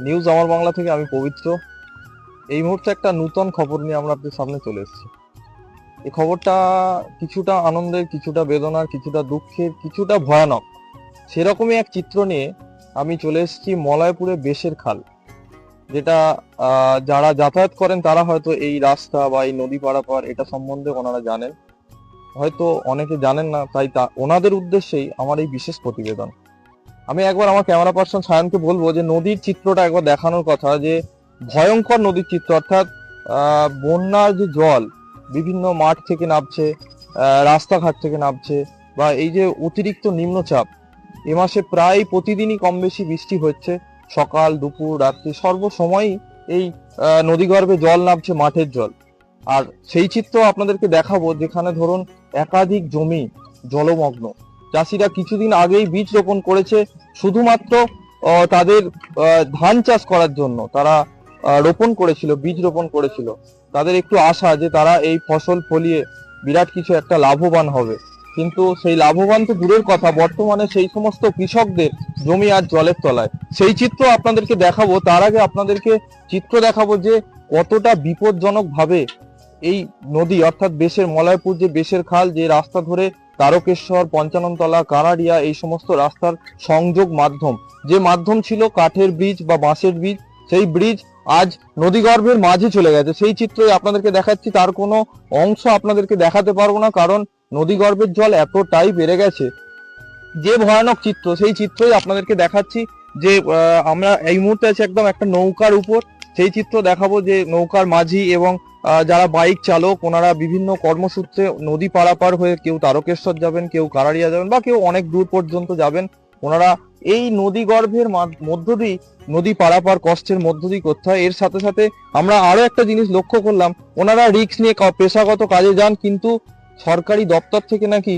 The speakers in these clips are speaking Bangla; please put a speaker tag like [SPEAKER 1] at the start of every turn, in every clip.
[SPEAKER 1] নিউজ আমার বাংলা থেকে, আমি পবিত্র। এই মুহূর্তে একটা নূতন খবর নিয়ে আমরা আপনাদের সামনে চলে এসেছি। এই খবরটা কিছুটা আনন্দের, কিছুটা বেদনার, কিছুটা দুঃখের, কিছুটা ভয়ানক। সেরকমই এক চিত্র নিয়ে আমি চলে এসেছি মলয়পুরে বেশের খাল। যেটা যারা যাতায়াত করেন তারা হয়তো এই রাস্তা বা এই নদী পারাপার এটা সম্বন্ধে ওনারা জানেন। হয়তো অনেকে জানেন না, তাই তা, ওনাদের উদ্দেশ্যেই আমার এই বিশেষ প্রতিবেদন। আমি একবার আমার ক্যামেরা পার্সন সায়নকে বলব যে নদীর চিত্রটা একবার দেখানোর কথা যে ভয়ঙ্কর নদীর চিত্র, অর্থাৎ বন্যার যে জল বিভিন্ন মাঠ থেকে নামছে রাস্তাঘাট থেকে নামছে বা এই যে অতিরিক্ত নিম্নচাপ, এ মাসে প্রায় প্রতিদিনই কম বেশি বৃষ্টি হচ্ছে। সকাল, দুপুর, রাত্রি সর্বসময়ই এই নদীগর্ভে জল নামছে, মাঠের জল। আর সেই চিত্র আপনাদেরকে দেখাবো যেখানে ধরুন একাধিক জমি জলমগ্ন। চাষিরা কিছুদিন আগেই বীজ রোপণ করেছে শুধুমাত্র তাদের ধান চাষ করার জন্য। তারা রোপণ করেছিল, বীজ রোপণ করেছিল। তাদের একটু আশা যে তারা এই ফসল ফলিয়ে বিরাট কিছু একটা লাভবান হবে। কিন্তু সেই লাভবান তো দূরের কথা, বর্তমানে সেই সমস্ত কৃষকদের জমি আর জলের তলায়। সেই চিত্র আপনাদেরকে দেখাবো, তার আগে আপনাদেরকে চিত্র দেখাবো যে কতটা বিপজ্জনক ভাবে এই নদী, অর্থাৎ বেশের মলয়পুর যে বেশের খাল, যে রাস্তা ধরে তারকেশ্বর, পঞ্চাননতলা, কানাডিয়া, এই সমস্ত রাস্তার সংযোগ মাধ্যম। যে মাধ্যম ছিল কাঠের ব্রিজ বা বাঁশের ব্রিজ, সেই ব্রিজ আজ নদীগর্ভের মাঝে চলে গেছে। সেই চিত্রই আপনাদেরকে দেখাচ্ছি, তার কোনো অংশ আপনাদেরকে দেখাতে পারব না, কারণ নদীগর্ভের জল এতটাই বেড়ে গেছে। যে ভয়ানক চিত্র, সেই চিত্রই আপনাদেরকে দেখাচ্ছি যে আমরা এই মুহূর্তে আছি একদম একটা নৌকার উপর। সেই চিত্র দেখাবো যে নৌকার মাঝি এবং যারা বাইক চালক, ওনারা বিভিন্ন কর্মসূত্রে নদী পারাপার হয়ে কেউ তারকেশ্বর যাবেন, কেউ কারারিয়া যাবেন বা কেউ অনেক দূর পর্যন্ত যাবেন। ওনারা এই নদী গর্ভের মধ্য দিয়ে নদী পারাপার, কষ্টের মধ্য দিয়ে করতে হয়। এর সাথে সাথে আমরা আরও একটা জিনিস লক্ষ্য করলাম, ওনারা রিস্ক নিয়ে পেশাগত কাজে যান, কিন্তু সরকারি দপ্তর থেকে নাকি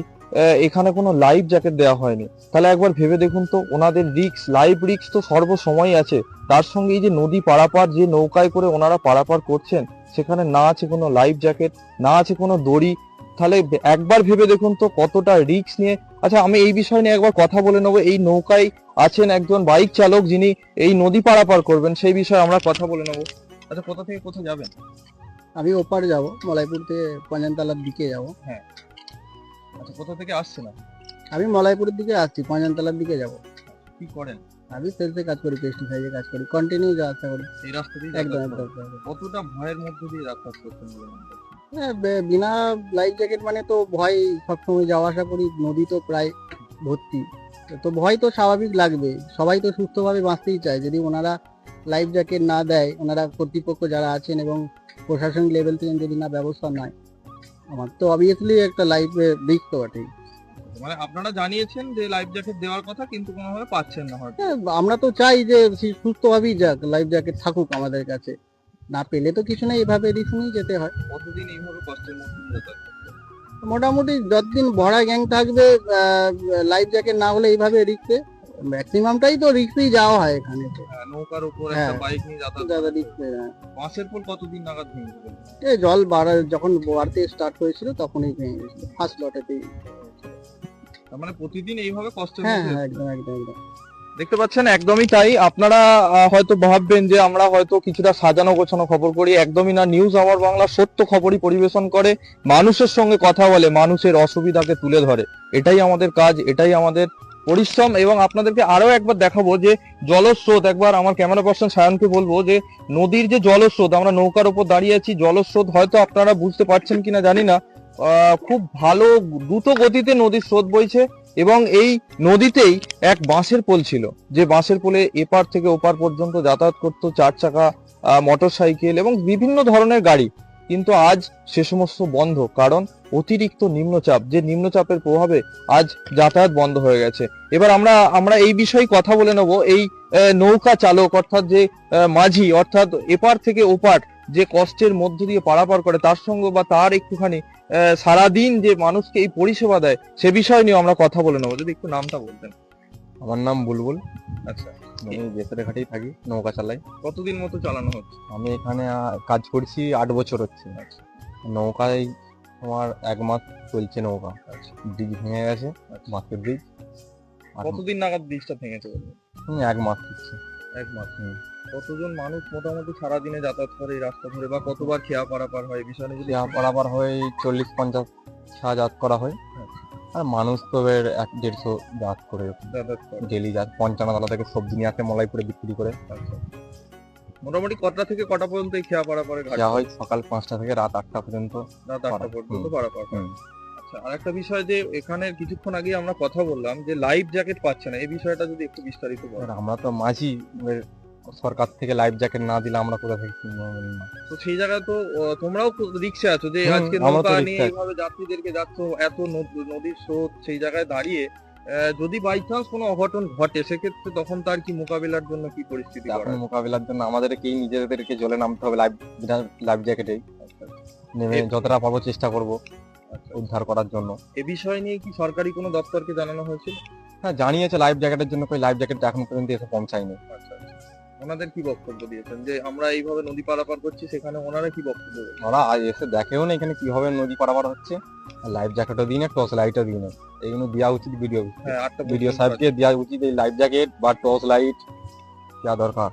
[SPEAKER 1] এখানে কোনো লাইফ জ্যাকেট দেওয়া হয়নি। তাহলে একবার ভেবে দেখুন তো ওনাদের রিক্স লাইফ রিক্স তো সর্বসময় আছে। তার সঙ্গে এই যে নদী পারাপার যে নৌকায় করে ওনারা পারাপার করছেন সেখানে না আছে কোনো লাইফ জ্যাকেট না আছে কোনো দড়ি। তাহলে একবার ভেবে দেখুন তো কতটা রিক্স নিয়ে। আচ্ছা আমি এই বিষয় নিয়ে একবার কথা বলে নেব। এই নৌকায় আছেন একজন বাইক চালক যিনি এই নদী পারাপার করবেন সেই বিষয়ে আমরা কথা বলে নেব। আচ্ছা কোথা থেকে কোথায় যাবেন?
[SPEAKER 2] আমি ওপারে যাব মলাইপুর থেকে পঞ্চানতলার দিকে যাব।
[SPEAKER 1] আচ্ছা কোথা থেকে আসছেন আপনি?
[SPEAKER 2] আমি মলাইপুরের দিকে আসছি পঞ্চানতলার দিকে যাব
[SPEAKER 1] কি করেন
[SPEAKER 2] আমি সেলসে কাজ করি পেস্টিসাইডে কাজ করি কন্টিনিউ যাওয়া করি
[SPEAKER 1] এই রাস্তা দিয়ে
[SPEAKER 2] একদম।
[SPEAKER 1] কতটা ভয়ের মধ্যে দিয়ে মনে করছেন?
[SPEAKER 2] হ্যাঁ, বিনা লাইফ জ্যাকেট মানে তো ভয় সবসময় যাওয়া আসা করি নদী তো প্রায় ভর্তি তো ভয় তো স্বাভাবিক লাগবে সবাই তো সুস্থভাবে বাঁচতেই চায় যদি ওনারা লাইফ জ্যাকেট না দেয় ওনারা কর্তৃপক্ষ যারা আছেন এবং প্রশাসনিক লেভেল থেকে যদি না ব্যবস্থা নেয় আমার তো অবভিয়াসলি একটা লাইফ রিস্ক তো বটেই।
[SPEAKER 1] মানে আপনারা জানিয়েছেন যে লাইফ জ্যাকেট দেওয়ার কথা কিন্তু কোনোভাবে পাচ্ছেন না হয়তো।
[SPEAKER 2] হ্যাঁ, আমরা তো চাই যে সুস্থভাবেই যাক লাইফ জ্যাকেট থাকুক আমাদের কাছে। না পেলে তো কিছু নেই এভাবে রিস্ক নিয়ে যেতে হয়।
[SPEAKER 1] কতদিন এইভাবে কষ্টের মধ্যে
[SPEAKER 2] মোটামুটি যতদিন ভরা গ্যাং থাকবে লাইফ জ্যাকেট না হলে এইভাবে রিক্সে ম্যাক্সিমামটাই তো রিক্সেই যাওয়া হয় এখানে তো।
[SPEAKER 1] হ্যাঁ, নৌকার উপর
[SPEAKER 2] হ্যাঁ।
[SPEAKER 1] একটা বাইক নিয়ে যাতায়াত।
[SPEAKER 2] রিক্সে
[SPEAKER 1] বাঁশের পোল কতদিন নাগাদ ভেঙে গেল?
[SPEAKER 2] এই জল বাড়া যখন বাড়তে স্টার্ট হয়েছিল তখনই ভেঙে গেছিল ফার্স্ট লটেতেই
[SPEAKER 1] তার মানে প্রতিদিন এইভাবে কষ্টের
[SPEAKER 2] হ্যাঁ হ্যাঁ একদম একদম একদম।
[SPEAKER 1] দেখতে পাচ্ছেন একদমই তাই। আপনারা হয়তো ভাববেন যে আমরা হয়তো কিছুটা সাজানো গোছানো খবর করি একদমই না। নিউজ আমার বাংলা সত্য খবরই পরিবেশন করে মানুষের সঙ্গে কথা বলে মানুষের অসুবিধাকে তুলে ধরে। এটাই আমাদের কাজ এটাই আমাদের পরিশ্রম এবং আপনাদেরকে আরও একবার দেখাবো যে জলস্রোত, একবার আমার ক্যামেরা পার্সন সায়নকে বলব যে নদীর যে জলস্রোত, আমরা নৌকার উপর দাঁড়িয়ে আছি, জলস্রোত হয়তো আপনারা বুঝতে পারছেন কিনা জানি না। খুব ভালো দ্রুত গতিতে নদীর স্রোত বইছে এবং এই নদীতেই এক বাঁশের পোল ছিল, যে বাঁশের পোলে এপার থেকে ওপার পর্যন্ত যাতায়াত করতো চার চাকা মোটর সাইকেল এবং বিভিন্ন ধরনের গাড়ি। কিন্তু আজ সে সমস্ত বন্ধ, কারণ অতিরিক্ত নিম্নচাপ, যে নিম্নচাপের প্রভাবে আজ যাতায়াত বন্ধ হয়ে গেছে। এবার আমরা আমরা এই বিষয়ে কথা বলে নেব, এই নৌকা চালক, অর্থাৎ যে মাঝি, অর্থাৎ এপার থেকে ওপার যে কষ্টের মধ্য দিয়ে পারাপার করে, তার সঙ্গে বা তার একটুখানি সারাদিন যে মানুষকে এই পরিষেবা দেয়, সে বিষয় নিয়ে আমরা কথা বলে নেব। যদি একটু নামটা বলতেন।
[SPEAKER 3] আমার নাম বুলবুল।
[SPEAKER 1] আচ্ছা।
[SPEAKER 3] আমি বেসরে ঘাটেই থাকি নৌকা চালাই।
[SPEAKER 1] কতদিন মতো চালানো হচ্ছে?
[SPEAKER 3] আমি এখানে আহ, কাজ করছি আট বছর হচ্ছে। নৌকায় আমার এক মাস চলছে নৌকা। ব্রিজ ভেঙে গেছে মাছের ব্রিজ। আর
[SPEAKER 1] কতদিন নাগাদ ব্রিজটা ভেঙেছে বলুন?
[SPEAKER 3] হুম, এক মাস হচ্ছে।
[SPEAKER 1] এক মাস।
[SPEAKER 3] হুম।
[SPEAKER 1] কতজন মানুষ মোটামুটি সারাদিনে যাতায়াত করে এই রাস্তা ধরে বা কতবার খেয়া পারাপার হয়? এই বিষয়ে যদি
[SPEAKER 3] যা বরাবর হয় চল্লিশ পঞ্চাশ যাতায়াত করা হয়। আর মানুষ তো এর এক দেড়শো যাতায়াত করে ডেলি যাত পঞ্চান্ন তলা থেকে সবজি নিয়ে আসে মলাইপুরে বিক্রি করে।
[SPEAKER 1] মোটামুটি কটা থেকে কটা পর্যন্ত এই খেয়া পারাপারে ঘাট
[SPEAKER 3] যা হয় সকাল পাঁচটা থেকে রাত আটটা পর্যন্ত।
[SPEAKER 1] রাত আটটা পর্যন্ত হয়
[SPEAKER 3] হুম।
[SPEAKER 1] আচ্ছা আরেকটা বিষয় যে এখানে কিছুক্ষণ আগে আমরা কথা বললাম যে লাইফ জ্যাকেট পাচ্ছে না। এই বিষয়টা যদি একটু বিস্তারিত বলেন।
[SPEAKER 3] আমরা তো মাঝি সরকার থেকে লাইফ জ্যাকেট না দিলে আমরা কোথা থেকে কিনবো।
[SPEAKER 1] তো সেই জায়গায় তো তোমরাও রিক্সে আছো যে আজকে নৌকা নিয়ে এইভাবে যাত্রীদেরকে যাচ্ছ এত নদীর স্রোত সেই জায়গায় দাঁড়িয়ে যদি বাই চান্স কোনো অঘটন ঘটে সেক্ষেত্রে তখন তার কি মোকাবিলার জন্য কি পরিস্থিতি
[SPEAKER 3] এখন মোকাবিলার জন্য আমাদেরকেই নিজেদেরকে জলে নামতে হবে লাইফ লাইফ জ্যাকেটেই নেমে যতটা পারব চেষ্টা করব
[SPEAKER 1] আচ্ছা।
[SPEAKER 3] উদ্ধার করার জন্য।
[SPEAKER 1] এ বিষয় নিয়ে কি সরকারি কোনো দপ্তরকে জানানো হয়েছিল?
[SPEAKER 3] হ্যাঁ জানিয়েছে লাইফ জ্যাকেটের জন্য কই লাইফ জ্যাকেট এখন পর্যন্ত এসে পৌঁছায়নি।
[SPEAKER 1] আচ্ছা। ওনাদের কি বক্তব্য দিয়েছেন? যে আমরা এইভাবে নদী পারাপার করছি সেখানে ওনারা কি বক্তব্য?
[SPEAKER 3] ওরা আজ এসে দেখেও না এখানে কীভাবে নদী পারাপার হচ্ছে। লাইফ জ্যাকেটও দিই না টর্চ লাইটও দিই না। এইগুলো দেওয়া উচিত ভিডিও
[SPEAKER 1] হ্যাঁ
[SPEAKER 3] ভিডিও সাহেবকে দেওয়া উচিত এই লাইফ জ্যাকেট বা টর্চ লাইট দেওয়া দরকার।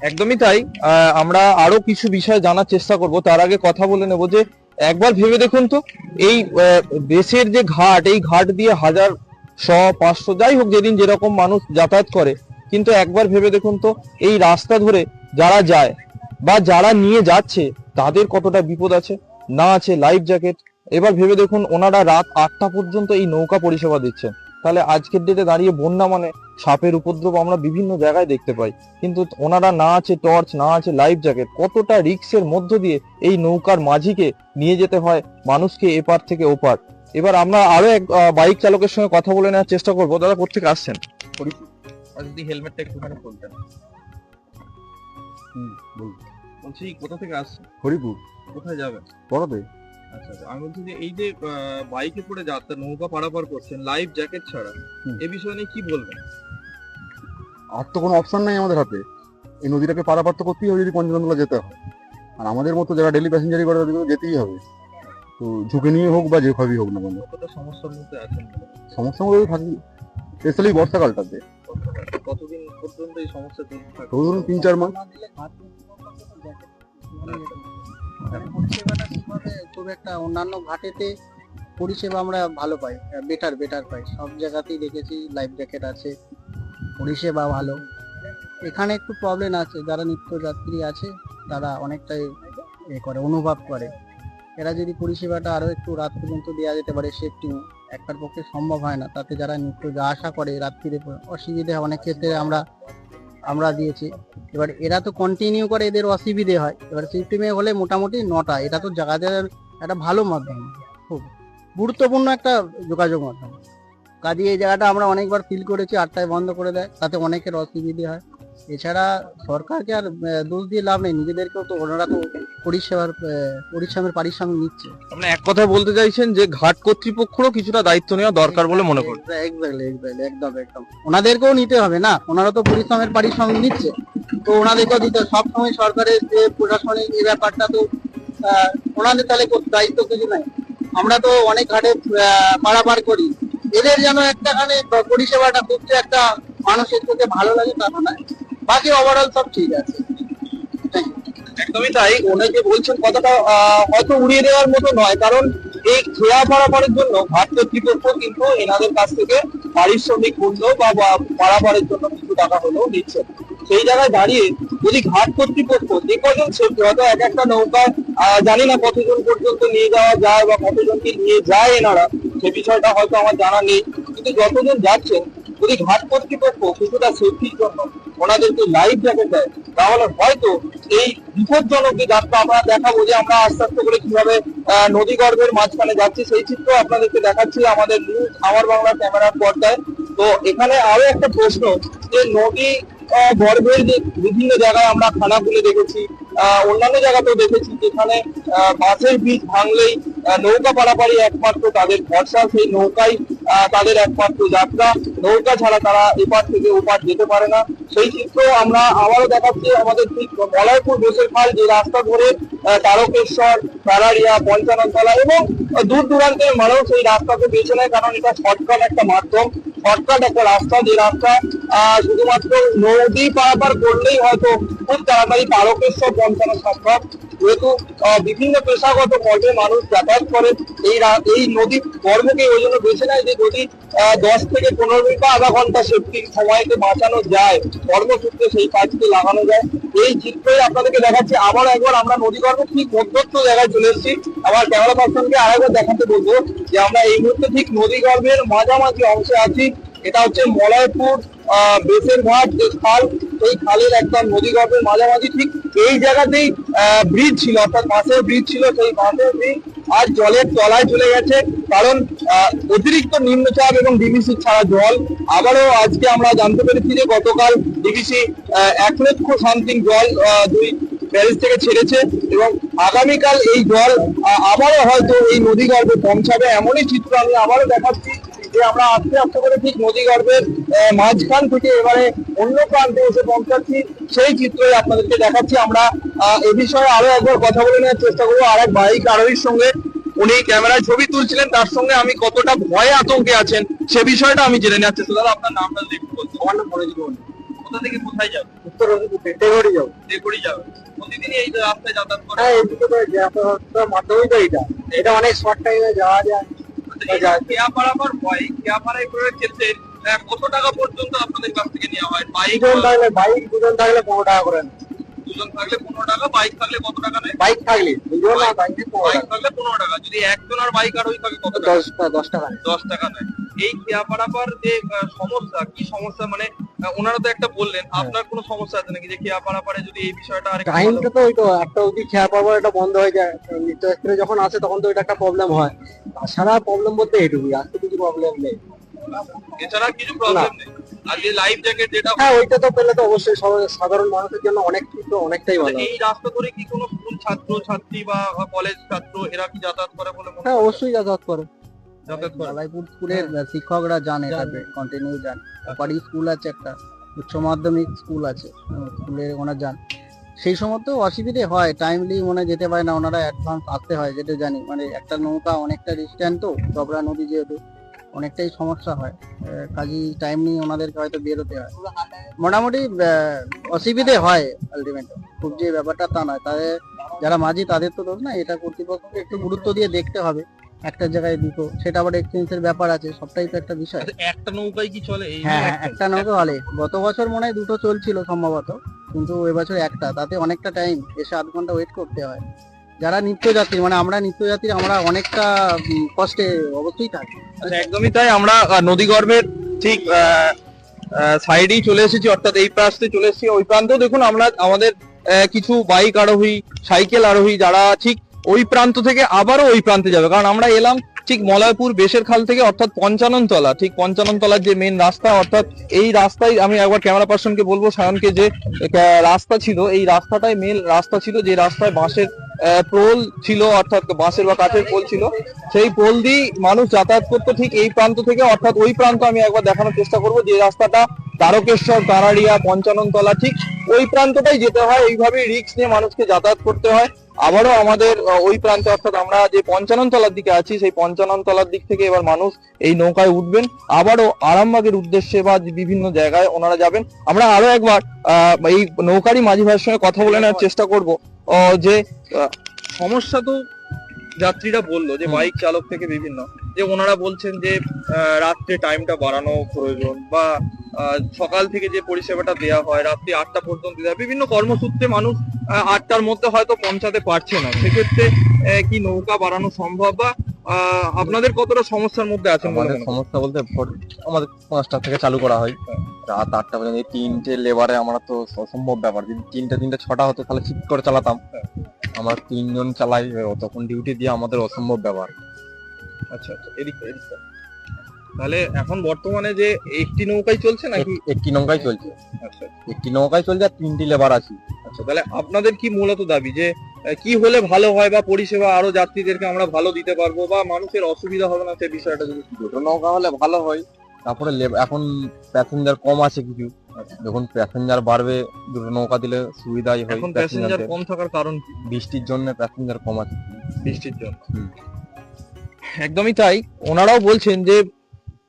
[SPEAKER 1] একদমই তাই। আহ, আমরা আরও কিছু বিষয় জানার চেষ্টা করব। তার আগে কথা বলে নেব যে একবার ভেবে দেখুন তো এই দেশের যে ঘাট এই ঘাট দিয়ে হাজার শ পাঁচশো যাই হোক যেদিন যেরকম মানুষ যাতায়াত করে কিন্তু একবার ভেবে দেখুন তো, এই রাস্তা ধরে যারা যায় বা যারা নিয়ে যাচ্ছে, তাদের কতটা বিপদ আছে? না আছে লাইফ জ্যাকেট এবার ভেবে দেখুন, ওনারা রাত আটটা পর্যন্ত এই নৌকা পরিষেবা দিচ্ছেন। তাহলে আজকের ডেটে দাঁড়িয়ে বন্যা মানে সাপের উপদ্রব আমরা বিভিন্ন জায়গায় দেখতে পাই। কিন্তু ওনারা না আছে টর্চ না আছে লাইফ জ্যাকেট কতটা রিক্সের মধ্য দিয়ে এই নৌকার মাঝিকে নিয়ে যেতে হয় মানুষকে এপার থেকে ওপার। এবার আমরা আরও এক বাইক চালকের সঙ্গে কথা বলে নেওয়ার চেষ্টা করব। দাদা কোথেকে আসছেন? যদি হেলমেটটা একটুখানি খুলতেন। বলছি কোথা থেকে আসছেন?
[SPEAKER 3] হরিপুর।
[SPEAKER 1] কোথায় যাবেন?
[SPEAKER 3] বড়বে
[SPEAKER 1] আচ্ছা আচ্ছা। আমি বলছি যে এই যে বাইকে করে যাত্রা নৌকা পারাপার করছেন লাইফ জ্যাকেট ছাড়া এ বিষয়ে নিয়ে কি বলবেন?
[SPEAKER 4] আর তো কোনো অপশন নাই আমাদের হাতে। এই নদীটাকে পারাপার তো করতেই হবে যদি পঞ্চতলা যেতে হয়। আর আমাদের মতো যারা ডেলি প্যাসেঞ্জারি করে তাদের তো যেতেই হবে। তো ঝুঁকে নিয়ে হোক বা যেভাবেই হোক না কেন।
[SPEAKER 1] সমস্যার মধ্যে আছেন
[SPEAKER 4] সমস্যা মধ্যে থাকি স্পেশালি বর্ষাকালটাতে।
[SPEAKER 1] কতদিন পর্যন্ত এই সমস্যা চলতে থাকে
[SPEAKER 4] ধরুন তিন চার মাস।
[SPEAKER 2] না দিলে ঘাট পরিষেবাটা খুব একটা অন্যান্য ঘাটেতে পরিষেবা আমরা ভালো পাই বেটার বেটার পাই। সব জায়গাতেই দেখেছি লাইফ জ্যাকেট আছে পরিষেবা ভালো। এখানে একটু প্রবলেম আছে যারা নিত্যযাত্রী আছে তারা অনেকটাই এ করে অনুভব করে। এরা যদি পরিষেবাটা আরও একটু রাত পর্যন্ত দেওয়া যেতে পারে সেফটি একটার পক্ষে সম্ভব হয় না। তাতে যারা নিত্য যা আসা করে রাত্রিরে অসুবিধে হয়, অনেক ক্ষেত্রে আমরা আমরা দিয়েছি। এবার এরা তো কন্টিনিউ করে এদের অসুবিধে হয়। এবার সিস্টেমে হলে মোটামুটি নটা। এটা তো যাতায়াতের একটা ভালো মাধ্যম। খুব গুরুত্বপূর্ণ একটা যোগাযোগ মাধ্যম। কাজে এই জায়গাটা আমরা অনেকবার ফিল করেছি, আটটায় বন্ধ করে দেয়। তাতে অনেকের অসুবিধে হয়। এছাড়া সরকারকে আর দোষ দিয়ে লাভ নেই। নিজেদেরকেও তো ওনারা তো পরিষেবার পরিশ্রমের পারিশ্রমিক নিচ্ছে।
[SPEAKER 1] আপনি এক কথায় বলতে চাইছেন যে ঘাট কর্তৃপক্ষেরও কিছুটা দায়িত্ব নেওয়া দরকার বলে মনে করেন
[SPEAKER 2] এক্স্যাক্টলি এক্স্যাক্টলি একদম একদম। ওনাদেরকেও নিতে হবে না। ওনারা তো পরিশ্রমের পারিশ্রমিক নিচ্ছে। তো ওনাদেরকেও দিতে হবে। সবসময় সরকারের যে প্রশাসনিক এই ব্যাপারটা তো আহ, ওনাদের তাহলে দায়িত্ব কিছু নাই। আমরা তো অনেক ঘাটে পারাপার করি। এদের যেন একটাখানে পরিষেবাটা খুব একটা মানুষের চোখে ভালো লাগে তা তো নয়। বাকি ওভারঅল সব ঠিক আছে।
[SPEAKER 1] একদমই তাই, ওনাকে বলছেন কথাটা হয়তো উড়িয়ে দেওয়ার মতো নয়, কারণ এই খেয়া পারাপারের জন্য ঘাট কর্তৃপক্ষ কিন্তু এনাদের কাছ থেকে পারিশ্রমিক মূল্য বা পারাপারের জন্য কিছু টাকা হলেও নিচ্ছে। সেই জায়গায় দাঁড়িয়ে যদি ঘাট কর্তৃপক্ষ যে কজন সেফটি হয়তো এক একটা নৌকায় জানি না কতজন পর্যন্ত নিয়ে যাওয়া যায় বা কতজনকে নিয়ে যায় এনারা, সে বিষয়টা হয়তো আমার জানা নেই। কিন্তু যতজন যাচ্ছেন যদি ঘাট কর্তৃপক্ষ কিছুটা সেফটির জন্য ওনাদেরকে লাইফ জ্যাকেট দেয় তাহলে হয়তো এই বিপজ্জনক যে যাত্রা আমরা দেখাবো যে আমরা আস্তে আস্তে করে কীভাবে নদী গর্ভের মাঝখানে যাচ্ছি সেই চিত্র আপনাদেরকে দেখাচ্ছি আমাদের নিউজ আমার বাংলা ক্যামেরার পর্দায়। তো এখানে আরও একটা প্রশ্ন যে নদী গর্ভের যে বিভিন্ন জায়গায় আমরা খানাগুলি দেখেছি অন্যান্য জায়গাতেও দেখেছি যেখানে বাঁশের বীজ ভাঙলেই নৌকা পারাপারি একমাত্র তাদের ভরসা সেই আহ, তাদের একমাত্র যাত্রা। নৌকা ছাড়া তারা এপার থেকে ওপার যেতে পারে না। সেই চিত্র আমরা আবারও দেখাচ্ছি আমাদের ঠিক মলয়পুর বসের খাল, যে রাস্তা ধরে তারকেশ্বর কারারিয়া পঞ্চাননতলা এবং দূর দূরান্তের মানুষ এই রাস্তাকে বেছে নেয় কারণ এটা শর্টকাট একটা মাধ্যম। শর্টকাট একটা রাস্তা, যে রাস্তা শুধুমাত্র নদী পারাপার করলেই হয়তো খুব তাড়াতাড়ি তারকেশ্বর পৌঁছানো সম্ভব যেহেতু বিভিন্ন পেশাগত পর্বে মানুষ যাতায়াত করে, এই এই নদী গর্ভকে ওই জন্য বেছে নেয় যে যদি দশ থেকে পনেরো মিনিট বা আধা ঘণ্টা সেফটি সময়কে বাঁচানো যায়, কর্মসূত্রে সেই কাজকে লাগানো যায়, এই চিত্রই আপনাদেরকে দেখাচ্ছি। আবার একবার আমরা নদী গর্ভ ঠিক মধ্যত্ব জায়গায় চলে এসেছি। আমার ক্যামেরা পার্সনকে আরেকবার দেখাতে বলব যে আমরা এই মুহূর্তে ঠিক নদী গর্ভের মাঝামাঝি অংশে আছি। এটা হচ্ছে মলয়পুর বেসের ঘাট যে খাল সেই খালের একদম নদী গর্ভের মাঝামাঝি, ঠিক এই জায়গাতেই ব্রিজ ছিল, অর্থাৎ বাঁশের ব্রিজ ছিল, সেই বাঁশের ব্রিজ আজ জলের তলায় চলে গেছে। কারণ অতিরিক্ত নিম্নচাপ এবং ডিবিসি ছাড়া জল। আবারও আজকে আমরা জানতে পেরেছি যে গতকাল ডিবিসি এক লক্ষ সামথিং জল দুই ব্যারেজ থেকে ছেড়েছে এবং আগামীকাল এই জল আবারও হয়তো এই নদী গর্ভে পৌঁছাবে, এমনই চিত্র আমি আবারও দেখাচ্ছি। যে আমরা আস্তে আস্তে করে ঠিক নদী গর্ভের মাঝখান থেকে এবারে অন্য প্রান্তে এসে পৌঁছাচ্ছি। সেই চিত্রই আপনাদেরকে দেখাচ্ছি। আমরা এ বিষয়ে আরও একবার কথা বলে নেওয়ার চেষ্টা করব। আর এক বাইক আরোহীর সঙ্গে উনি ক্যামেরায় ছবি তুলছিলেন তার সঙ্গে আমি কতটা ভয়ে আতঙ্কে আছেন সে বিষয়টা আমি জেনে নেওয়ার চেষ্টা দাদা আপনার নামটা একটু বলতে আমার নাম মনোজ কোথা থেকে কোথায় যাবে
[SPEAKER 2] উত্তর
[SPEAKER 1] যাবে। প্রতিদিনই এই রাস্তায় যাতায়াত করে
[SPEAKER 2] হ্যাঁ এদিকে তো যাতায়াতের এটা এটা অনেক শর্ট টাইমে যাওয়া যায়।
[SPEAKER 1] কেয়া পারাবার হয়? কেয়া করে ক্ষেত্রে কত টাকা পর্যন্ত আপনাদের কাছ থেকে নেওয়া হয়? বাইক
[SPEAKER 2] দুজন থাকলে বাইক দুজন থাকলে পনেরো টাকা করে।
[SPEAKER 1] দুজন থাকলে পনেরো টাকা বাইক থাকলে কত টাকা নেয়?
[SPEAKER 2] বাইক থাকলে দুজন না বাইকে
[SPEAKER 1] থাকলে পনেরো টাকা যদি একজন আর বাইক আরোহী থাকে কত
[SPEAKER 2] দশ টাকা? দশ টাকা
[SPEAKER 1] দশ টাকা নেয়। এই খেয়া পারাপার যে সমস্যা কি সমস্যা? মানে ওনারা তো একটা বললেন আপনার কোনো সমস্যা আছে নাকি? যে খেয়া পারাপারে যদি এই বিষয়টা আর
[SPEAKER 2] টাইমটা তো ওই তো একটা অবধি খেয়া পাবো এটা বন্ধ হয়ে যায়। নিত্যযাত্রী যখন আসে তখন তো এটা একটা প্রবলেম হয়। তাছাড়া প্রবলেম বলতে এটুকুই আর তো কিছু প্রবলেম নেই।
[SPEAKER 1] এছাড়া কিছু প্রবলেম নেই। আর যে লাইফ জ্যাকেট যেটা
[SPEAKER 2] হ্যাঁ ওইটা তো পেলে তো অবশ্যই সাধারণ মানুষের জন্য অনেক কিছু অনেকটাই ভালো।
[SPEAKER 1] এই রাস্তা ধরে কি কোনো স্কুল ছাত্র ছাত্রী বা কলেজ ছাত্র এরা কি যাতায়াত করে বলে মনে
[SPEAKER 2] হ্যাঁ অবশ্যই যাতায়াত করে। মালাইপুর স্কুলের শিক্ষকরা যান এটাতে কন্টিনিউ যান। পারি স্কুল আছে একটা উচ্চ মাধ্যমিক স্কুল আছে উম, স্কুলে ওনারা যান। সেই সময় তো অসুবিধে হয় টাইমলি মনে হয় যেতে পারে না ওনারা অ্যাডভান্স আসতে হয় যেটা জানি। মানে একটা নৌকা অনেকটা ডিস্ট্যান্স তো চবড়া নদী যেহেতু অনেকটাই সমস্যা হয়। কাজেই টাইম নিয়ে ওনাদেরকে হয়তো বেরোতে হয়। মোটামুটি অসুবিধে হয় আলটিমেট খুব যে ব্যাপারটা তা নয়। তাদের যারা মাঝি তাদের তো দোষ না এটা কর্তৃপক্ষকে একটু গুরুত্ব দিয়ে দেখতে হবে। একটা জায়গায় দুটো সেটা আবার এক্সচেঞ্জের ব্যাপার আছে সবটাই তো একটা বিষয়।
[SPEAKER 1] আচ্ছা, একটা নৌকায় কি চলে? এই
[SPEAKER 2] হ্যাঁ একটা নৌকা হলে গত বছর মনে হয় দুটো চলছিল সম্ভবত কিন্তু এবছর একটা তাতে অনেকটা টাইম এসে আধ ঘণ্টা ওয়েট করতে হয়। যারা নিত্যযাত্রী মানে আমরা নিত্যযাত্রী আমরা অনেকটা কষ্টে অবশ্যই থাকি।
[SPEAKER 1] আচ্ছা, একদমই তাই আমরা নদীগর্ভের ঠিক সাইডেই চলে এসেছি অর্থাৎ এই প্রান্তে চলে এসেছি। ওই প্রান্তেও দেখুন আমরা আমাদের কিছু বাইক আরোহী সাইকেল আরোহী যারা ঠিক ওই প্রান্ত থেকে আবারও ওই প্রান্তে যাবে। কারণ আমরা এলাম ঠিক মলয়পুর বেশের খাল থেকে অর্থাৎ পঞ্চাননতলা। ঠিক পঞ্চাননতলার যে মেন রাস্তা, অর্থাৎ এই রাস্তায় আমি একবার ক্যামেরা পার্সনকে বলব, সায়নকে যে রাস্তা ছিল, এই রাস্তাটাই মেন রাস্তা ছিল, যে রাস্তায় বাঁশের পোল ছিল, অর্থাৎ বাঁশের বা কাঠের পোল ছিল। সেই পোল দিয়ে মানুষ যাতায়াত করতো ঠিক এই প্রান্ত থেকে, অর্থাৎ ওই প্রান্ত আমি একবার দেখানোর চেষ্টা করব, যে রাস্তাটা তারকেশ্বর কারাড়িয়া পঞ্চাননতলা, ঠিক ওই প্রান্তটাই যেতে হয়। এইভাবে রিক্স নিয়ে মানুষকে যাতায়াত করতে হয়। আবারও আমাদের ওই প্রান্তে অর্থাৎ আমরা যে পঞ্চানন তলার দিকে আছি সেই পঞ্চানন তলার দিক থেকে এবার মানুষ এই নৌকায় উঠবেন। আবারও আরামবাগের উদ্দেশ্যে বা বিভিন্ন জায়গায় ওনারা যাবেন। আমরা আরও একবার আহ, এই নৌকারই মাঝি ভাইয়ের সঙ্গে কথা বলে নেওয়ার চেষ্টা করব। যে সমস্যা তো যাত্রীরা বলল যে বাইক চালক থেকে বিভিন্ন। যে ওনারা বলছেন যে রাত্রে টাইমটা বাড়ানো প্রয়োজন বা সকাল থেকে যে পরিষেবাটা দেওয়া হয় রাত্রি আটটা পর্যন্ত দেওয়া হয় বিভিন্ন কর্মসূত্রে মানুষ আটটার মধ্যে হয়তো পৌঁছাতে পারছে না। সেক্ষেত্রে কি নৌকা বাড়ানো সম্ভব বা আপনাদের কতটা সমস্যার মধ্যে আছে
[SPEAKER 3] আমাদের সমস্যা বলতে আমাদের পাঁচটা থেকে চালু করা হয়। রাত আটটা পর্যন্ত এই তিনটে লেবারে আমরা তো অসম্ভব ব্যাপার। যদি তিনটে তিনটে ছটা হতো তাহলে ঠিক করে চালাতাম। আমরা তিনজন চালাই তখন ডিউটি দিয়ে আমাদের অসম্ভব ব্যাপার।
[SPEAKER 1] আচ্ছা আচ্ছা। এদিকটা এদিকটা তাহলে এখন বর্তমানে যে একটি নৌকাই চলছে নাকি?
[SPEAKER 3] একটি নৌকাই চলছে।
[SPEAKER 1] আচ্ছা।
[SPEAKER 3] একটি নৌকায় চলছে আর তিনটি লেবার আছে।
[SPEAKER 1] আচ্ছা তাহলে আপনাদের কি মূলত দাবি যে কি হলে ভালো হয় বা পরিষেবা আরও যাত্রীদেরকে আমরা ভালো দিতে পারব বা মানুষের অসুবিধা হবে না সে বিষয়টা যদি
[SPEAKER 3] দুটো নৌকা হলে ভালো হয় তারপরে এখন প্যাসেঞ্জার কম আছে কিছু। যখন প্যাসেঞ্জার বাড়বে দুটো নৌকা দিলে সুবিধাই হয়
[SPEAKER 1] এখন প্যাসেঞ্জার কম থাকার কারণ
[SPEAKER 3] বৃষ্টির জন্য প্যাসেঞ্জার কম আছে।
[SPEAKER 1] বৃষ্টির জন্য। একদমই তাই। ওনারাও বলছেন যে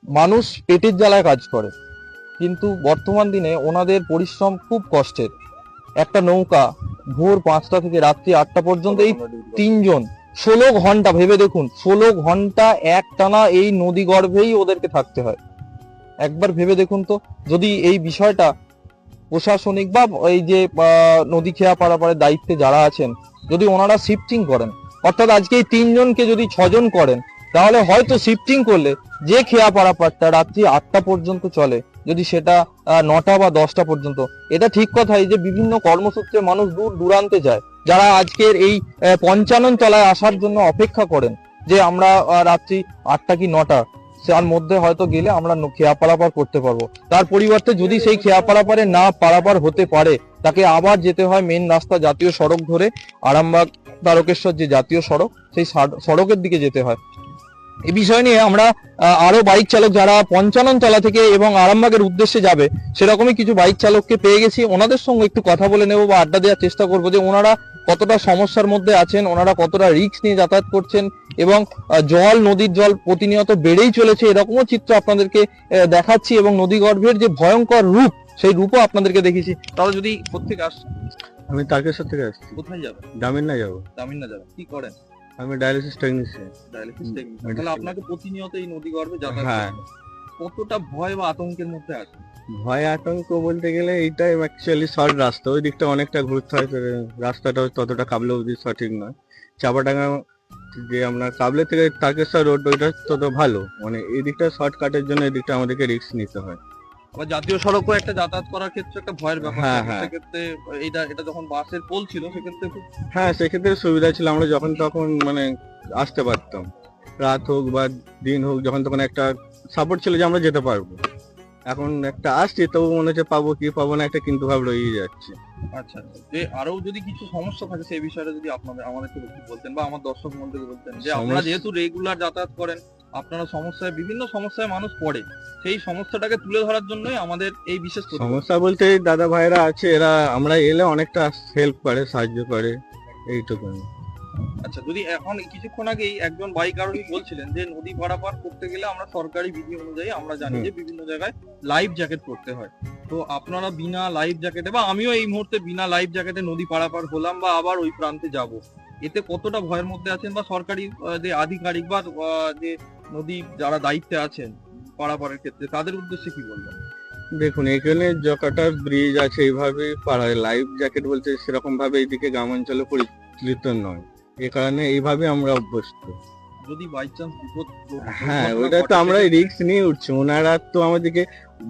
[SPEAKER 1] মানুষ পেটের জ্বালায় কাজ করে। কিন্তু বর্তমান দিনে ওনাদের পরিশ্রম খুব কষ্টের। একটা নৌকা ভোর পাঁচটা থেকে রাত্রি আটটা পর্যন্ত এই তিনজন, ষোলো ঘণ্টা, ভেবে দেখুন, ষোলো ঘণ্টা এক টানা এই নদী গর্ভেই ওদেরকে থাকতে হয়। একবার ভেবে দেখুন তো, যদি এই বিষয়টা প্রশাসনিক বা এই যে নদী খেয়া পারাপারের দায়িত্বে যারা আছেন, যদি ওনারা শিফটিং করেন, অর্থাৎ আজকে এই তিনজনকে যদি ছজন করেন তাহলে হয়তো শিফটিং করলে যে খেয়া পারাপারটা রাত্রি আটটা পর্যন্ত চলে, যদি সেটা নটা বা দশটা পর্যন্ত। এটা ঠিক কথাই যে বিভিন্ন কর্মসূত্রে মানুষ দূর দূরান্তে যায়, যারা আজকের এই পঞ্চানন তলায় আসার জন্য অপেক্ষা করেন যে আমরা রাত্রি আটটা কি নটা, তার মধ্যে হয়তো গেলে আমরা খেয়া পারাপার করতে পারব। তার পরিবর্তে যদি সেই খেয়া পারাপারে না পারাপার হতে পারে, তাকে আবার যেতে হয় মেন রাস্তা জাতীয় সড়ক ধরে, আরামবাগ, তারকেশ্বর যে জাতীয় সড়ক, সেই সাড- সড়কের দিকে যেতে হয়। এই বিষয় নিয়ে আমরা আরও বাইক চালক যারা পঞ্চানন তলা থেকে এবং আরামবাগের উদ্দেশ্যে যাবে সেরকমই কিছু বাইক চালককে পেয়ে গেছি। ওনাদের সঙ্গে একটু কথা বলে নেব বা আড্ডা দেওয়ার চেষ্টা করব যে ওনারা কতটা সমস্যার মধ্যে আছেন ওনারা কতটা রিক্স নিয়ে যাতায়াত করছেন এবং জল নদীর জল প্রতিনিয়ত বেড়েই চলেছে এরকমও চিত্র আপনাদেরকে দেখাচ্ছি এবং নদী গর্ভের যে ভয়ঙ্কর রূপ সেই রূপও আপনাদেরকে দেখেছি। তাহলে যদি কোথেকে আসছেন
[SPEAKER 5] আমি তারকেশ্বর থেকে আসছি।
[SPEAKER 1] কোথায় যাবেন?
[SPEAKER 5] দামিন না যাব।
[SPEAKER 1] তামিলনা যাবেন। কি করেন?
[SPEAKER 5] আমি ডায়ালিসিস টেকনিশিয়ান
[SPEAKER 1] ডায়ালিসিস
[SPEAKER 5] medicine।
[SPEAKER 1] তাহলে আপনাকে প্রতিনিয়ত এই নদী গর্ভে যাতায়াত
[SPEAKER 5] হ্যাঁ।
[SPEAKER 1] কতটা ভয় বা আতঙ্কের মধ্যে আছে
[SPEAKER 5] ভয় আতঙ্ক বলতে গেলে এইটাই অ্যাকচুয়ালি শর্ট রাস্তা। ওই দিকটা অনেকটা ঘুরতে হয় রাস্তাটা ততটা কাবলে অবধি সঠিক নয়। চাপাডাঙ্গা যে আমরা কাবলে থেকে তারকেশ্বর রোড ওইটা তত ভালো। মানে এই দিকটা শর্টকাটের জন্য এই দিকটা আমাদেরকে রিস্ক নিতে হয়।
[SPEAKER 1] আবার জাতীয় সড়কও একটা যাতায়াত করার ক্ষেত্রে একটা ভয়ের ব্যাপার
[SPEAKER 5] হ্যাঁ, হ্যাঁ।
[SPEAKER 1] সেক্ষেত্রে এটা এটা যখন বাসের পোল ছিল সেক্ষেত্রে খুব
[SPEAKER 5] হ্যাঁ সেক্ষেত্রে সুবিধা ছিল। আমরা যখন তখন মানে আসতে পারতাম। রাত হোক বা দিন হোক যখন তখন একটা সাপোর্ট ছিল যে আমরা যেতে পারব। এখন একটা আসছি তবু মনে হচ্ছে পাবো কি পাবো না একটা কিন্তু ভাব রয়েই যাচ্ছে।
[SPEAKER 1] আচ্ছা আচ্ছা। যে আরও যদি কিছু সমস্যা থাকে সেই বিষয়টা যদি আপনাদের আমাদেরকে বলতেন বা আমার দর্শক মন্ডলকে বলতেন যে
[SPEAKER 5] সমস্যা-
[SPEAKER 1] যেহেতু রেগুলার যাতায়াত করেন আপনারা সমস্যায় বিভিন্ন সমস্যায় মানুষ পড়ে। সেই সমস্যাটাকে তুলে ধরার জন্যই আমাদের এই বিশেষ
[SPEAKER 5] সমস্যা বলতে দাদা ভাইরা আছে এরা আমরা এলে অনেকটা হেল্প করে সাহায্য করে এইটুকুনি।
[SPEAKER 1] আচ্ছা যদি এখন কিছুক্ষণ আগেই একজন বাইক আরোহী বলছিলেন যে নদী পারাপার করতে গেলে আমরা সরকারি বিধি অনুযায়ী আমরা জানি যে বিভিন্ন জায়গায় লাইফ জ্যাকেট করতে হয়। তো আপনারা বিনা লাইফ জ্যাকেটে বা আমিও এই মুহূর্তে বিনা লাইফ জ্যাকেটে নদী পারাপার হলাম বা আবার ওই প্রান্তে যাব। এতে কতটা ভয়ের মধ্যে আছেন বা সরকারি যে আধিকারিক বা যে নদী যারা দায়িত্বে আছেন পারাপারের ক্ষেত্রে তাদের উদ্দেশ্যে কি বলবেন?
[SPEAKER 5] দেখুন এখানে যতটা ব্রিজ আছে এইভাবে পাড়ায় লাইফ জ্যাকেট বলতে সেরকম ভাবে এইদিকে গ্রামাঞ্চলে পরিচালিত নয়। এ কারণে এইভাবে আমরা অভ্যস্ত।
[SPEAKER 1] যদি বাই চান্স বিপদ
[SPEAKER 5] হ্যাঁ ওটা তো আমরা রিস্ক নিয়ে উঠছি। ওনারা তো আমাদেরকে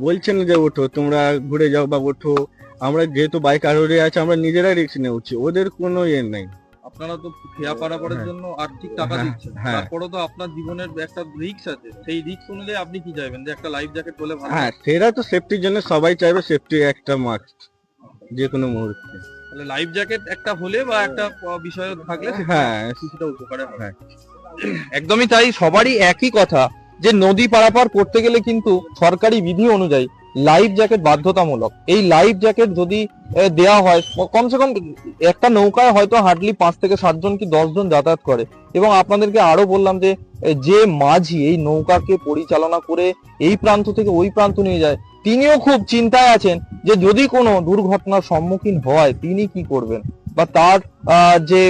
[SPEAKER 5] বলছেন যে ওঠো তোমরা ঘুরে যাও বা ওঠো। আমরা যেহেতু বাইক আরোহী আছে আমরা নিজেরাই রিস্ক নিয়ে উঠছি। ওদের কোনো ইয়ে নেই।
[SPEAKER 1] আপনারা তো খেয়া পারাপারের
[SPEAKER 5] হ্যাঁ।
[SPEAKER 1] জন্য আর্থিক টাকা
[SPEAKER 5] হ্যাঁ,
[SPEAKER 1] দিচ্ছেন।
[SPEAKER 5] হ্যাঁ।
[SPEAKER 1] তারপরেও তো আপনার জীবনের একটা রিস্ক আছে। সেই রিস্ক অনুযায়ী আপনি কি চাইবেন? যে একটা লাইফ জ্যাকেট হলে ভালো
[SPEAKER 5] হ্যাঁ সেটা তো সেফটির জন্য সবাই চাইবে সেফটি একটা মাস্ট যে কোনো মুহূর্তে।
[SPEAKER 1] তাহলে লাইফ জ্যাকেট একটা হলে বা একটা বিষয় থাকলে
[SPEAKER 5] হ্যাঁ।
[SPEAKER 1] কিছুটা উপকারে
[SPEAKER 5] হ্যাঁ।
[SPEAKER 1] একদমই তাই সবারই একই কথা যে নদী পারাপার করতে গেলে কিন্তু সরকারি বিধি অনুযায়ী লাইফ জ্যাকেট বাধ্যতামূলক। এই লাইফ জ্যাকেট যদি দেয়া হয়, কমসে কম একটা নৌকায় হয়তো হার্ডলি পাঁচ থেকে সাতজন কি দশজন যাতায়াত করে। এবং আপনাদেরকে আরও বললাম যে যে মাঝি এই নৌকাকে পরিচালনা করে এই প্রান্ত থেকে ওই প্রান্ত নিয়ে যায়, তিনিও খুব চিন্তায় আছেন যে যদি কোনো দুর্ঘটনার সম্মুখীন হয়, তিনি কি করবেন? বা তার যে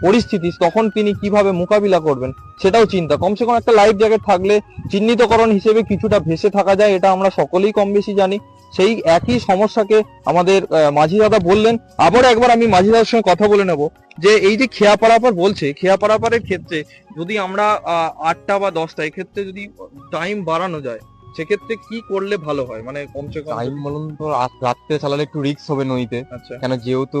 [SPEAKER 1] পরিস্থিতি তখন তিনি কীভাবে মোকাবিলা করবেন সেটাও চিন্তা। কমসে কম একটা লাইফ জ্যাকেট থাকলে চিহ্নিতকরণ হিসেবে কিছুটা ভেসে থাকা যায় এটা আমরা সকলেই কম বেশি জানি। সেই একই সমস্যাকে আমাদের মাঝি দাদা বললেন। আবার একবার আমি মাঝি দাদার সঙ্গে কথা বলে নেব যে এই যে খেয়া পারাপার বলছে খেয়া পারাপারের ক্ষেত্রে যদি আমরা আহ, আটটা বা দশটা এক্ষেত্রে যদি টাইম বাড়ানো যায় সেক্ষেত্রে কি করলে ভালো হয়? মানে কমসে কম
[SPEAKER 3] টাইম বলুন তো রাত্রে চালালে একটু রিস্ক হবে নদীতে।
[SPEAKER 1] আচ্ছা।
[SPEAKER 3] কেন যেহেতু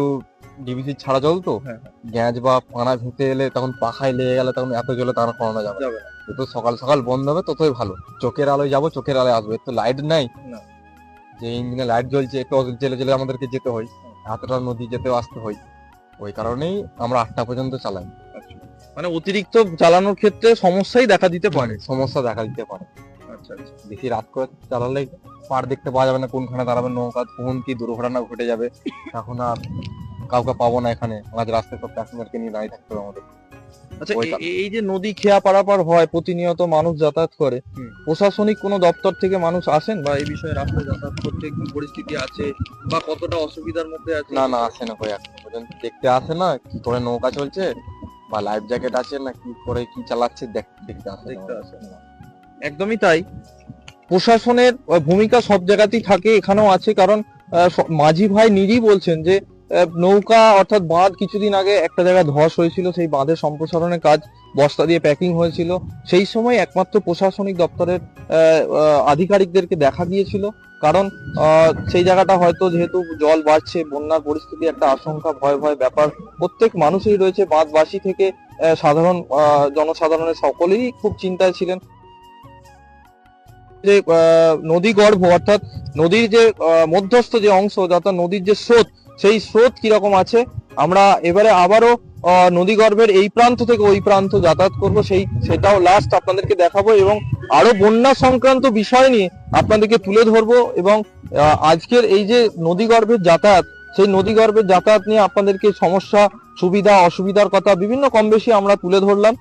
[SPEAKER 3] ডিবিসি ছাড়া জল তো?
[SPEAKER 1] হ্যাঁ,
[SPEAKER 3] গ্যাঁজ বা পানা ভেসে এলে তখন পাখায় লেগে গেলে তখন এত জলে তারা করানো যাবে যত সকাল সকাল বন্ধ হবে ততই ভালো। চোখের আলোয় যাব চোখের আলোয় আসবে। তো লাইট নাই। যে ইঞ্জিনে লাইট জ্বলছে একটু জেলে জেলে আমাদেরকে যেতে হয়। এতটা নদী যেতেও আসতে হয়। ওই কারণেই আমরা আটটা পর্যন্ত চালাই।
[SPEAKER 1] মানে অতিরিক্ত চালানোর ক্ষেত্রে সমস্যাই দেখা দিতে পারে।
[SPEAKER 3] সমস্যা দেখা দিতে পারে।
[SPEAKER 1] আচ্ছা আচ্ছা।
[SPEAKER 3] বেশি রাত করে চালালে পার দেখতে পাওয়া যাবে না কোনখানে দাঁড়াবে নৌকা কোন কি দুর্ঘটনা ঘটে যাবে। তখন আর কাউকে পাবো না এখানে। মাঝ রাস্তায় সব প্যাসেঞ্জারকে নিয়ে দাঁড়িয়ে থাকতে হবে আমাদের।
[SPEAKER 1] আচ্ছা এই যে নদী খেয়া পারাপার হয় প্রতিনিয়ত মানুষ যাতায়াত করে প্রশাসনিক কোনো দপ্তর থেকে মানুষ আসেন বা এই বিষয়ে রাস্তায় যাতায়াত করতে কি পরিস্থিতি আছে বা কতটা অসুবিধার মধ্যে আছে?
[SPEAKER 3] না না আসে না কই এখনও পর্যন্ত দেখতে আসে না। কি করে নৌকা চলছে বা লাইফ জ্যাকেট আছে না কি করে কি চালাচ্ছে দেখ- দেখতে আসে।
[SPEAKER 1] দেখতে আসে একদমই তাই। প্রশাসনের ভূমিকা সব জায়গাতেই থাকে এখানেও আছে। কারণ মাঝি ভাই নিজেই বলছেন যে নৌকা অর্থাৎ বাঁধ কিছুদিন আগে একটা জায়গায় ধস হয়েছিল, সেই বাঁধের সম্প্রসারণের কাজ বস্তা দিয়ে প্যাকিং হয়েছিল। সেই সময় একমাত্র প্রশাসনিক দপ্তরের আধিকারিকদেরকে দেখা গিয়েছিল। কারণ সেই জায়গাটা হয়তো যেহেতু জল বাড়ছে, বন্যার পরিস্থিতি একটা আশঙ্কা, ভয় ভয় ব্যাপার। প্রত্যেক মানুষই রয়েছে। বাঁধবাসী থেকে সাধারণ জনসাধারণের সকলেই খুব চিন্তায় ছিলেন। যে নদী গর্ভ অর্থাৎ নদীর যে মধ্যস্থ যে অংশ অর্থাৎ নদীর যে স্রোত সেই স্রোত কীরকম আছে? আমরা এবারে আবারও আহ, নদী গর্ভের এই প্রান্ত থেকে ওই প্রান্ত যাতায়াত করব। সেই সেটাও লাস্ট আপনাদেরকে দেখাবো এবং আরও বন্যা সংক্রান্ত বিষয় নিয়ে আপনাদেরকে তুলে ধরবো এবং আজকের এই যে নদী গর্ভের যাতায়াত সেই নদী গর্ভের যাতায়াত নিয়ে আপনাদেরকে সমস্যা সুবিধা অসুবিধার কথা বিভিন্ন কম বেশি আমরা তুলে ধরলাম।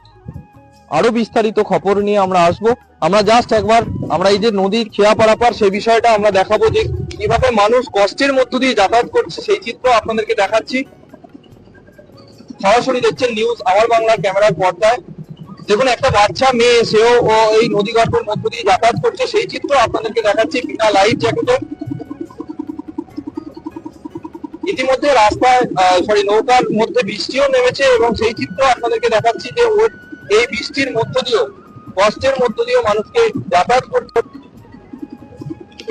[SPEAKER 1] আরও বিস্তারিত খবর নিয়ে আমরা আসব। আমরা জাস্ট একবার আমরা এই যে নদীর খেয়া পারাপার সেই বিষয়টা আমরা দেখাবো যে কীভাবে মানুষ কষ্টের মধ্য দিয়ে যাতায়াত করছে, সেই চিত্র আপনাদেরকে দেখাচ্ছি। সরাসরি দেখছেন নিউজ আমার বাংলা ক্যামেরার পর্দায়। দেখুন, একটা বাচ্চা, মেয়ে, সেও ও এই নদী গর্ভের মধ্য দিয়ে যাতায়াত করছে। সেই চিত্র আপনাদেরকে দেখাচ্ছি, বিনা লাইফ জ্যাকেটে ইতিমধ্যে রাস্তায় সরি নৌকার মধ্যে বৃষ্টিও নেমেছে এবং সেই চিত্র আপনাদেরকে দেখাচ্ছি যে এই বৃষ্টির মধ্য দিয়েও, কষ্টের মধ্য দিয়েও মানুষকে যাতায়াত করতে হচ্ছে।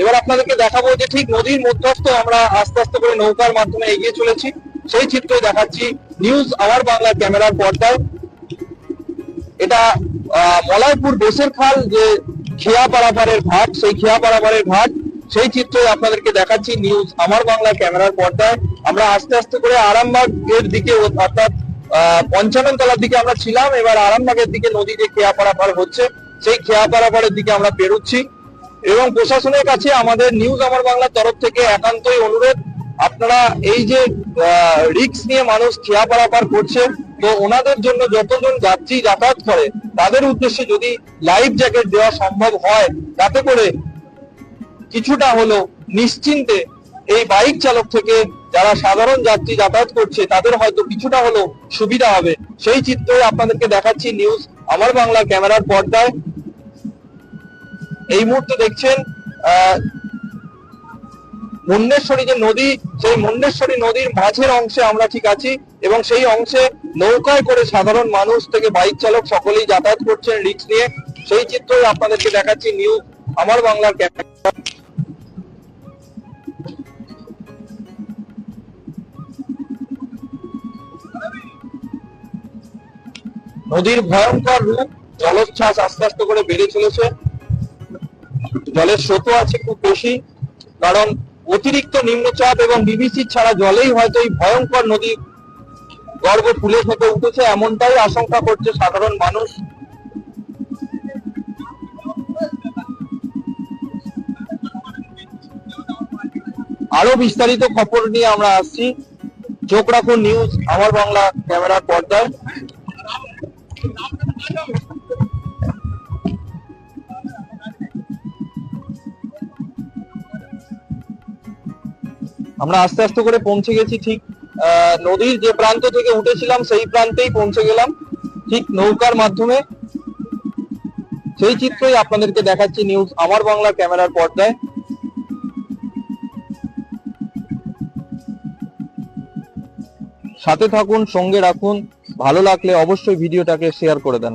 [SPEAKER 1] এবার আপনাদেরকে দেখাবো যে ঠিক নদীর মধ্যস্থ আমরা আস্তে আস্তে করে নৌকার মাধ্যমে এগিয়ে চলেছি। সেই চিত্র দেখাচ্ছি নিউজ আমার বাংলা ক্যামেরার পর্দায়। এটা মলয়পুর দেশের খাল যে খেয়া পারাপারের ঘাট, সেই খেয়া পারাপারের ঘাট, সেই চিত্রই আপনাদেরকে দেখাচ্ছি নিউজ আমার বাংলা ক্যামেরার পর্দায়। আমরা আস্তে আস্তে করে আরামবাগ এর দিকে, অর্থাৎ পঞ্চানন তলার দিকে আমরা ছিলাম। এবার আরামবাগের দিকে নদী যে খেয়া পারাপার হচ্ছে, সেই খেয়া পারাপারের দিকে আমরা পেরোচ্ছি। এবং প্রশাসনের কাছে আমাদের নিউজ আমার বাংলার তরফ থেকে একান্তই অনুরোধ। আপনারা এই যে রিক্স নিয়ে মানুষ খেয়া পারাপার করছে, তো ওনাদের জন্য যতজন যাত্রী যাতায়াত করে, তাদের উদ্দেশ্যে যদি লাইফ জ্যাকেট দেওয়া সম্ভব হয়, তাতে করে কিছুটা হলো নিশ্চিন্তে এই বাইক চালক থেকে যারা সাধারণ যাত্রী যাতায়াত করছে, তাদের হয়তো কিছুটা হলো সুবিধা হবে। সেই চিত্রই আপনাদেরকে দেখাচ্ছি নিউজ আমার বাংলা ক্যামেরার পর্দায়। এই মুহূর্তে দেখছেন মুন্ডেশ্বরী যে নদী, সেই মুন্ডেশ্বরী নদীর মাঝের অংশে আমরা ঠিক আছি এবং সেই অংশে নৌকায় করে সাধারণ মানুষ থেকে বাইক চালক সকলেই যাতায়াত করছেন রিক্স নিয়ে। সেই চিত্রই আপনাদেরকে দেখাচ্ছি নিউজ আমার বাংলার ক্যামেরা। নদীর ভয়ঙ্কর রূপ, জলোচ্ছ্বাস আস্তে আস্তে করে বেড়ে চলেছে। জলের স্রোতও আছে খুব বেশি। কারণ অতিরিক্ত নিম্নচাপ এবং বিবিসি ছাড়া জলেই হয়তো এই ভয়ঙ্কর নদী গর্ভ ফুলে থেকে উঠেছে এমনটাই আশঙ্কা করছে সাধারণ মানুষ। আরও বিস্তারিত খবর নিয়ে আমরা আসছি। চোখ রাখুন নিউজ, আমার বাংলা ক্যামেরার পর্দায়। আমরা আস্তে আস্তে করে পৌঁছে গেছি, ঠিক নদীর যে প্রান্ত থেকে উঠেছিলাম, সেই প্রান্তেই পৌঁছে গেলাম, ঠিক নৌকার মাধ্যমে। সেই চিত্রই আপনাদেরকে দেখাচ্ছি নিউজ আমার বাংলা ক্যামেরার পর্দায়। সাথে থাকুন, সঙ্গে রাখুন, ভালো লাগলে অবশ্যই ভিডিওটাকে শেয়ার করে দেন।